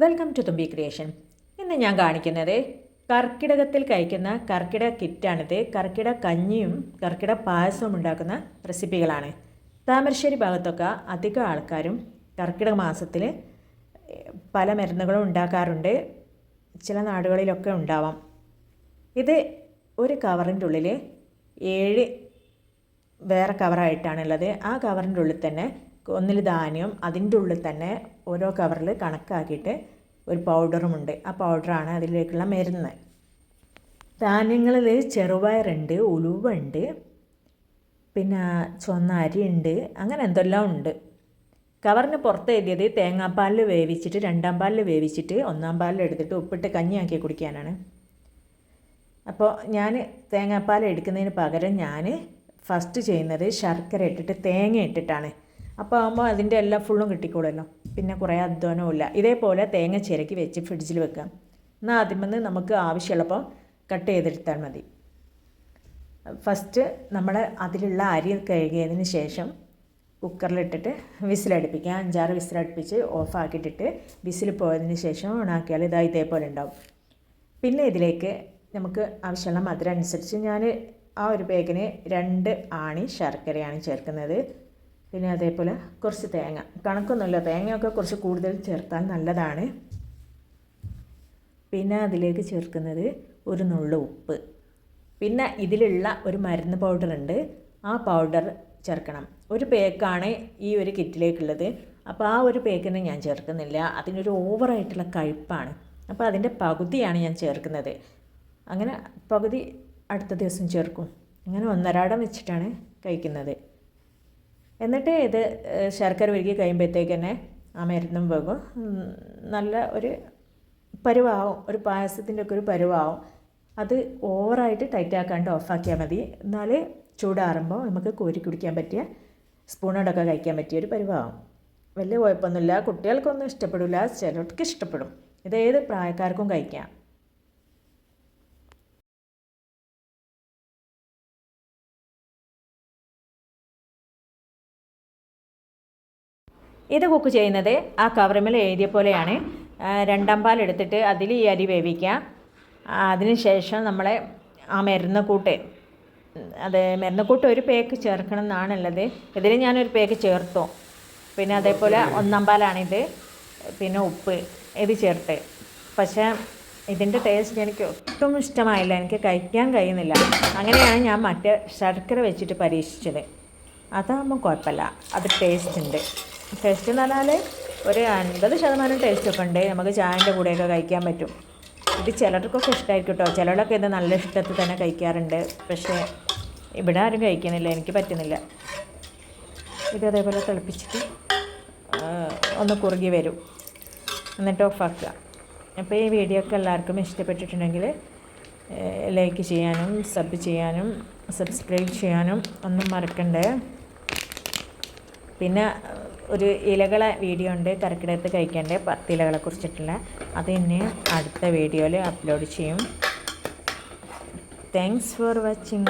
Welcome to തുമ്പി creation ഇന്ന് ഞാൻ കാണിക്കുന്നത് കർക്കിടകത്തിൽ കഴിക്കുന്ന കർക്കിടക കിറ്റാണിത്. കർക്കിടക കഞ്ഞിയും കർക്കിടക പായസവും ഉണ്ടാക്കുന്ന റെസിപ്പികളാണ്. താമരശ്ശേരി ഭാഗത്തൊക്കെ അധികം ആൾക്കാരും കർക്കിടക മാസത്തിൽ പല മരുന്നുകളും ഉണ്ടാക്കാറുണ്ട്. ചില നാടുകളിലൊക്കെ ഉണ്ടാവാം. ഇത് ഒരു കവറിന്റെ ഉള്ളിൽ ഏഴ് വേറെ കവറായിട്ടാണുള്ളത് ആ കവറിന്റെ ഉള്ളിൽ തന്നെ ഒന്നിൽ ധാന്യം അതിന്റെ ഉള്ളിൽ തന്നെ ഓരോ കവറിൽ കണക്കാക്കിയിട്ട് ഒരു പൗഡറുമുണ്ട് ആ പൗഡറാണ് അതിലേക്കുള്ള മരുന്ന്. ധാന്യങ്ങളിൽ ചെറുപയറുണ്ട് ഉലുവുണ്ട് പിന്നെ ചുവന്ന അരിയുണ്ട് അങ്ങനെ എന്തെല്ലാം ഉണ്ട്. കവറിന് പുറത്ത് എഴുതിയത് തേങ്ങാപ്പാലിൽ വേവിച്ചിട്ട് രണ്ടാം പാലിൽ വേവിച്ചിട്ട് ഒന്നാം പാലിൽ എടുത്തിട്ട് ഉപ്പിട്ട് കഞ്ഞിയാക്കി കുടിക്കാനാണ്. അപ്പോൾ ഞാൻ തേങ്ങാപ്പാൽ എടുക്കുന്നതിന് പകരം ഞാൻ ഫസ്റ്റ് ചെയ്യുന്നത് ശർക്കര ഇട്ടിട്ട് തേങ്ങ ഇട്ടിട്ടാണ്. അപ്പോൾ ആകുമ്പോൾ അതിന്റെ എല്ലാം ഫുള്ളും കിട്ടിക്കോളുമല്ലോ. പിന്നെ കുറേ അധ്വാനവും ഇല്ല ഇതേപോലെ തേങ്ങ ചിരക്കി വെച്ച് ഫ്രിഡ്ജിൽ വെക്കാം എന്നാൽ ആദ്യം വന്ന് നമുക്ക് ആവശ്യമുള്ളപ്പോൾ കട്ട് ചെയ്തെടുത്താൽ മതി. ഫസ്റ്റ് നമ്മൾ അതിലുള്ള അരി കഴുകിയതിന് ശേഷം കുക്കറിലിട്ടിട്ട് വിസിലടുപ്പിക്കുക. അഞ്ചാറ് വിസിലടുപ്പിച്ച് ഓഫാക്കിയിട്ടിട്ട് വിസിൽ പോയതിന് ശേഷം ഓണാക്കിയാൽ ഇതാ ഇതേപോലെ ഉണ്ടാവും. പിന്നെ ഇതിലേക്ക് നമുക്ക് ആവശ്യമുള്ള മധുരം അനുസരിച്ച് ഞാൻ ആ ഒരു പേക്കിന് രണ്ട് ആണി ശർക്കരയാണ് ചേർക്കുന്നത്. പിന്നെ അതേപോലെ കുറച്ച് തേങ്ങ. കണക്കൊന്നുമില്ല തേങ്ങയൊക്കെ കുറച്ച് കൂടുതൽ ചേർത്താൽ നല്ലതാണ്. പിന്നെ അതിലേക്ക് ചേർക്കുന്നത് ഒരു നുള്ള ഉപ്പ്. പിന്നെ ഇതിലുള്ള ഒരു മരുന്ന് പൗഡർ ഉണ്ട്. ആ പൗഡർ ചേർക്കണം. ഒരു പേക്കാണ് ഈ ഒരു കിറ്റിലേക്കുള്ളത് അപ്പോൾ ആ ഒരു പേക്കിന് ഞാൻ ചേർക്കുന്നില്ല. അതിനൊരു ഓവറായിട്ടുള്ള കഴുപ്പാണ് അപ്പോൾ അതിന്റെ പകുതിയാണ് ഞാൻ ചേർക്കുന്നത്. അങ്ങനെ പകുതി അടുത്ത ദിവസം ചേർക്കും. അങ്ങനെ ഒന്നരാടം വെച്ചിട്ടാണ് കഴിക്കുന്നത്. എന്നിട്ട് ഇത് ശർക്കര ഉരുക്കി കഴിയുമ്പോഴത്തേക്ക് തന്നെ ആ മരുന്നും പോകും നല്ല ഒരു പരുവാവും ഒരു പായസത്തിന്റെ ഒക്കെ ഒരു പരുവാവും. അത് ഓവറായിട്ട് ടൈറ്റ് ആക്കാണ്ട് ഓഫാക്കിയാൽ മതി. എന്നാൽ ചൂടാറുമ്പോൾ നമുക്ക് കോരി കുടിക്കാൻ പറ്റിയ സ്പൂണോടൊക്കെ കഴിക്കാൻ പറ്റിയ ഒരു പരുവാവും. വലിയ കുഴപ്പമൊന്നുമില്ല. കുട്ടികൾക്കൊന്നും ഇഷ്ടപ്പെടില്ല ചിലർക്ക് ഇഷ്ടപ്പെടും. ഇത് ഏത് പ്രായക്കാർക്കും കഴിക്കാം. ഇത് കുക്ക് ചെയ്യുന്നത് ആ കവറിമേൽ എഴുതിയ പോലെയാണ്. രണ്ടാം പാൽ എടുത്തിട്ട് അതിൽ ഈ അരി വേവിക്കുക. ശേഷം നമ്മളെ ആ മരുന്നക്കൂട്ട് അത് മരുന്നക്കൂട്ട് ഒരു പേക്ക് ചേർക്കണം എന്നാണുള്ളത്. ഇതിൽ ഞാനൊരു പേക്ക് ചേർത്തു. പിന്നെ അതേപോലെ ഒന്നാം പാലാണിത്. പിന്നെ ഉപ്പ് ഇത് ചേർത്ത്. പക്ഷേ ഇതിന്റെ ടേസ്റ്റ് എനിക്ക് ഒട്ടും ഇഷ്ടമായില്ല. എനിക്ക് കഴിക്കാൻ കഴിയുന്നില്ല. അങ്ങനെയാണ് ഞാൻ മറ്റേ ശർക്കര വെച്ചിട്ട് പരീക്ഷിച്ചത്. അതാകുമ്പോൾ കുഴപ്പമില്ല. അത് ടേസ്റ്റ് ഉണ്ട്. ടേസ്റ്റ് എന്ന് പറഞ്ഞാൽ ഒരു അൻപത് ശതമാനം ടേസ്റ്റൊക്കെ ഉണ്ട്. നമുക്ക് ചായന്റെ കൂടെയൊക്കെ കഴിക്കാൻ പറ്റും. ഇത് ചിലർക്കൊക്കെ ഇഷ്ടമായിരിക്കും കേട്ടോ ചിലരൊക്കെ ഇത് നല്ല ഇഷ്ടത്തിൽ തന്നെ കഴിക്കാറുണ്ട്. പക്ഷേ ഇവിടെ ആരും കഴിക്കുന്നില്ല. എനിക്ക് പറ്റുന്നില്ല. ഇത് അതേപോലെ തിളപ്പിച്ചിട്ട് ഒന്ന് കുറുകി വരും. എന്നിട്ട് ഓഫാക്കുക. അപ്പോൾ ഈ വീഡിയോ ഒക്കെ എല്ലാവർക്കും ഇഷ്ടപ്പെട്ടിട്ടുണ്ടെങ്കിൽ ലൈക്ക് ചെയ്യാനും സബ് ചെയ്യാനും സബ്സ്ക്രൈബ് ചെയ്യാനും ഒന്നും മറക്കണ്ടേ. പിന്നെ ഒരു ഇലകളെ വീഡിയോ ഉണ്ട് കർക്കിടകത്ത് കഴിക്കേണ്ട പത്ത് ഇലകളെ കുറിച്ചിട്ടുള്ള. അത് തന്നെ അടുത്ത വീഡിയോയിൽ അപ്ലോഡ് ചെയ്യും. Thanks for watching